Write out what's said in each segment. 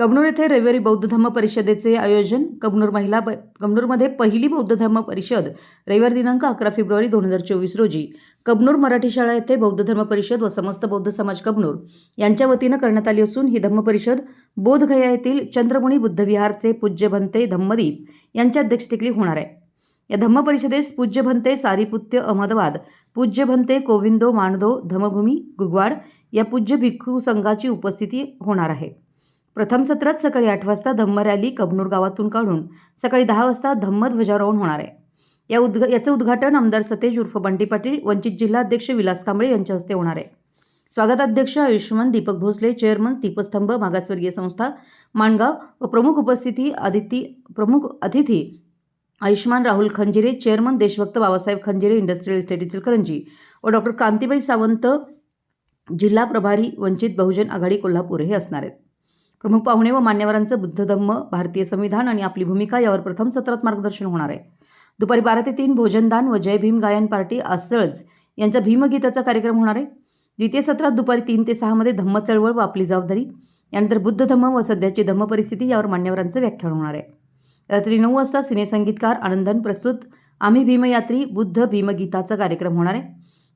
कबनूर येथे रविवारी बौद्ध धम्म परिषदेचे आयोजन. कबनूर महिला कबनूरमध्ये पहिली बौद्ध धम्म परिषद रविवार दिनांक अकरा फेब्रुवारी दोन हजार चोवीस रोजी. कबनूर मराठी शाळा येथे बौद्ध धर्म परिषद व समस्त बौद्ध समाज कबनूर यांच्या वतीनं करण्यात आली असून ही धम्म परिषद बोधगया येथील चंद्रमुणी बुद्धविहारचे पूज्य भंते धम्मदीप यांच्या अध्यक्षतेखाली होणार आहे. या धम्म परिषदेस पूज्य भंते सारीपुत्य अहमदाबाद पूज्य भंते कोविंदो मांडदो धम्मभूमी गुगवाड या पूज्य भिक्खू संघाची उपस्थिती होणार आहे. प्रथम सत्रात सकाळी आठ वाजता धम्म रॅली कबनूर गावातून काढून सकाळी दहा वाजता धम्म ध्वजारोहण होणार आहे. या उद्घ याचं उद्घाटन आमदार सतेज उर्फ बंटी पाटील वंचित जिल्हा अध्यक्ष विलास कांबळे यांच्या हस्ते होणार आहे. स्वागताध्यक्ष आयुष्यमान दीपक भोसले चेअरमन दीपस्तंभ मागासवर्गीय संस्था माणगाव व प्रमुख उपस्थिती अदिती प्रमुख अतिथी आयुष्मान राहुल खंजिरे चेअरमन देशभक्त बाबासाहेब खंजिरे इंडस्ट्रियल इस्टेट इचलकरंजी व डॉक्टर क्रांतीबाई सावंत जिल्हा प्रभारी वंचित बहुजन आघाडी कोल्हापूर हे असणार आहेत. प्रमुख पाहुणे व मान्यवरांचं बुद्ध धम्म भारतीय संविधान आणि आपली भूमिका यावर प्रथम सत्रात मार्गदर्शन होणार आहे. दुपारी बारा ते तीन भोजनदान व जय भीम गायन पार्टी असळज यांचा भीमगीताचा कार्यक्रम होणार आहे. द्वितीय सत्रात दुपारी तीन ते सहामध्ये धम्म चळवळ व आपली जबाबदारी यानंतर बुद्ध धम्म व सध्याची धम्म परिस्थिती यावर मान्यवरांचं व्याख्यान होणार आहे. रात्री नऊ वाजता सिनेसंगीतकार आनंदन प्रस्तुत आम्ही भीमयात्री बुद्ध भीमगीताचा कार्यक्रम होणार आहे.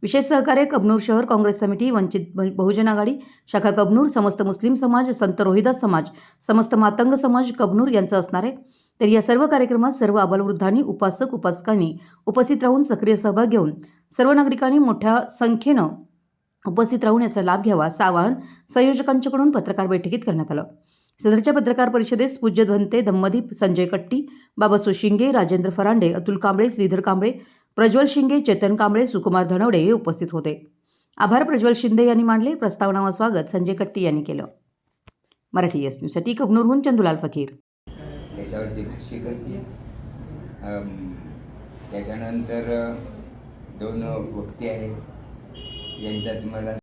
विशेष सहकार्य कबनूर शहर काँग्रेस समिती वंचित बहुजन आघाडी शाखा कबनूर समस्त मुस्लिम समाज संत रोहिदास समाज समस्त मातंग समाज कबनूर यांचं असणार आहे. तर या सर्व कार्यक्रमात सर्व आबालवृद्धांनी उपासक उपासकांनी उपस्थित राहून सक्रिय सहभाग घेऊन सर्व नागरिकांनी मोठ्या संख्येनं उपस्थित राहून याचा लाभ घ्यावा असं आवाहन संयोजकांच्याकडून पत्रकार बैठकीत करण्यात आलं. सदरच्या पत्रकार परिषदेस पूज्य धनते धम्मदीप संजय कट्टी बाबासो शिंगे राजेंद्र फरांडे अतुल कांबळे श्रीधर कांबळे प्रज्वल शिंगे चेतन कांबळे सुकुमार धनवडे हे उपस्थित होते. आभार प्रज्वल शिंदे यांनी मांडले. प्रस्तावनावर स्वागत संजय कट्टी यांनी केलं. मराठी एस न्यूजसाठी कबनूरहून चंदुलाल फकीर. त्याच्यावरती भाष्य करते. त्याच्यानंतर दोन व्यक्ती आहेत. यांच्यात मला